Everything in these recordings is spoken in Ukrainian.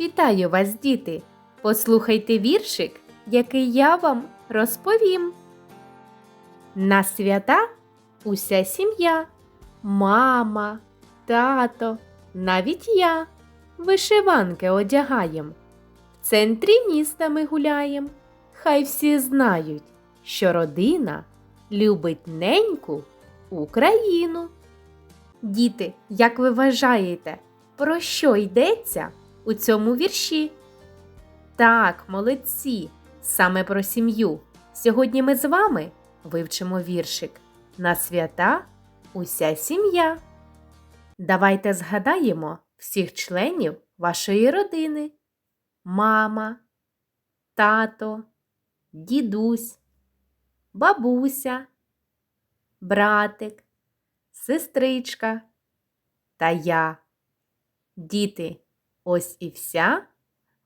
Вітаю вас, діти! Послухайте віршик, який я вам розповім. На свята уся сім'я, мама, тато, навіть я вишиванки одягаєм. В центрі міста ми гуляєм. Хай всі знають, що родина любить неньку Україну. Діти, як ви вважаєте, про що йдеться у цьому вірші? Так, молодці, саме про сім'ю. Сьогодні ми з вами вивчимо віршик на свята уся сім'я. Давайте згадаємо всіх членів вашої родини: мама, тато, дідусь, бабуся, братик, сестричка та я. Діти, ось і вся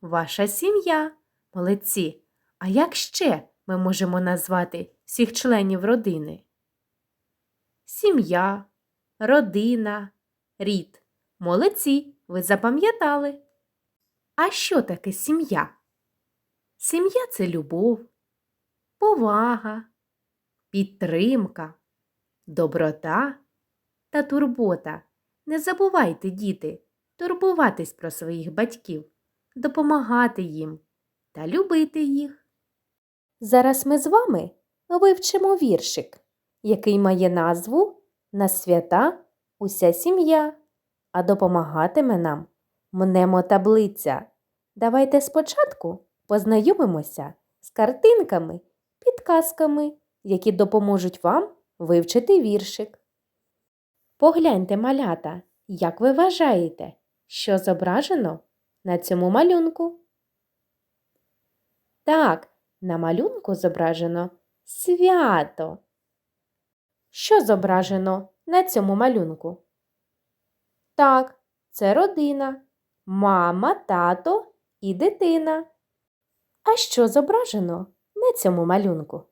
ваша сім'я. Молодці. А як ще ми можемо назвати всіх членів родини? Сім'я, родина, рід. Молодці, ви запам'ятали. А що таке сім'я? Сім'я це любов, повага, підтримка, доброта та турбота. Не забувайте, діти, турбуватись про своїх батьків, допомагати їм та любити їх. Зараз ми з вами вивчимо віршик, який має назву На свята уся сім'я, а допомагатиме нам мнемотаблиця. Давайте спочатку познайомимося з картинками, підказками, які допоможуть вам вивчити віршик. Погляньте, малята, як ви вважаєте, що зображено на цьому малюнку? Так, на малюнку зображено свято. Що зображено на цьому малюнку? Так, це родина, мама, тато і дитина. А що зображено на цьому малюнку?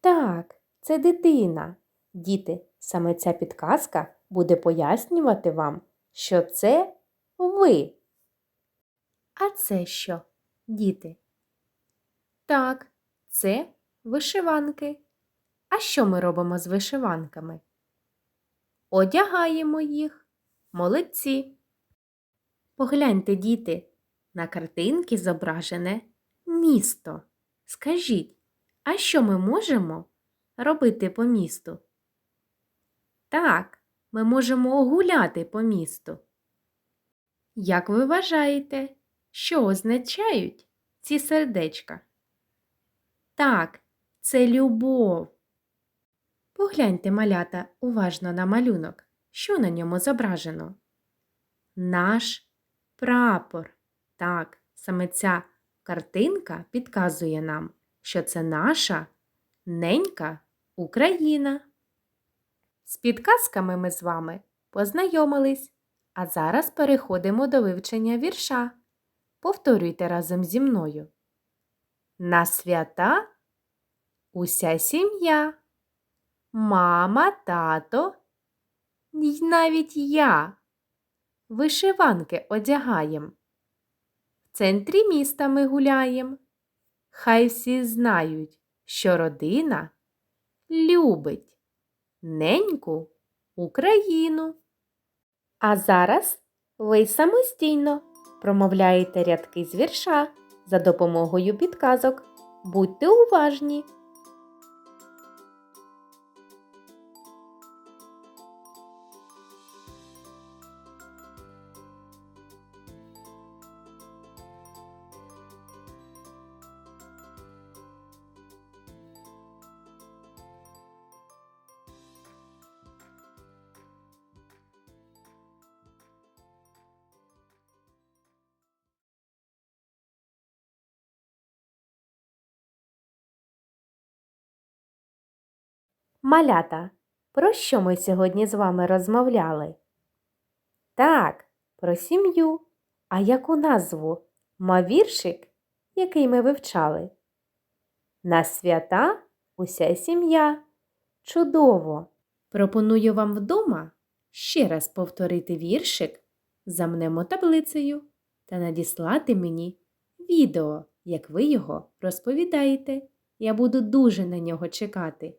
Так, це дитина. Діти, саме ця підказка буде пояснювати вам, що це ви. А це що, діти? Так, це вишиванки. А що ми робимо з вишиванками? Одягаємо їх. Молодці. Погляньте, діти, на картинці зображене місто. Скажіть, а що ми можемо робити по місту? Так, ми можемо гуляти по місту. Як ви вважаєте, що означають ці сердечка? Так, це любов. Погляньте, малята, уважно на малюнок. Що на ньому зображено? Наш прапор. Так, саме ця картинка підказує нам, що це наша ненька Україна. З підказками ми з вами познайомились, а зараз переходимо до вивчення вірша. Повторюйте разом зі мною. На свята уся сім'я, мама, тато, й навіть я. Вишиванки одягаєм. В центрі міста ми гуляєм. Хай всі знають, що родина любить неньку Україну. А зараз ви самостійно промовляєте рядки з вірша за допомогою підказок. Будьте уважні! Малята, про що ми сьогодні з вами розмовляли? Так, про сім'ю. А яку назву мав віршик, який ми вивчали? На свята уся сім'я. Чудово! Пропоную вам вдома ще раз повторити віршик за мнемотаблицею. та надіслати мені відео, як ви його розповідаєте. Я буду дуже на нього чекати.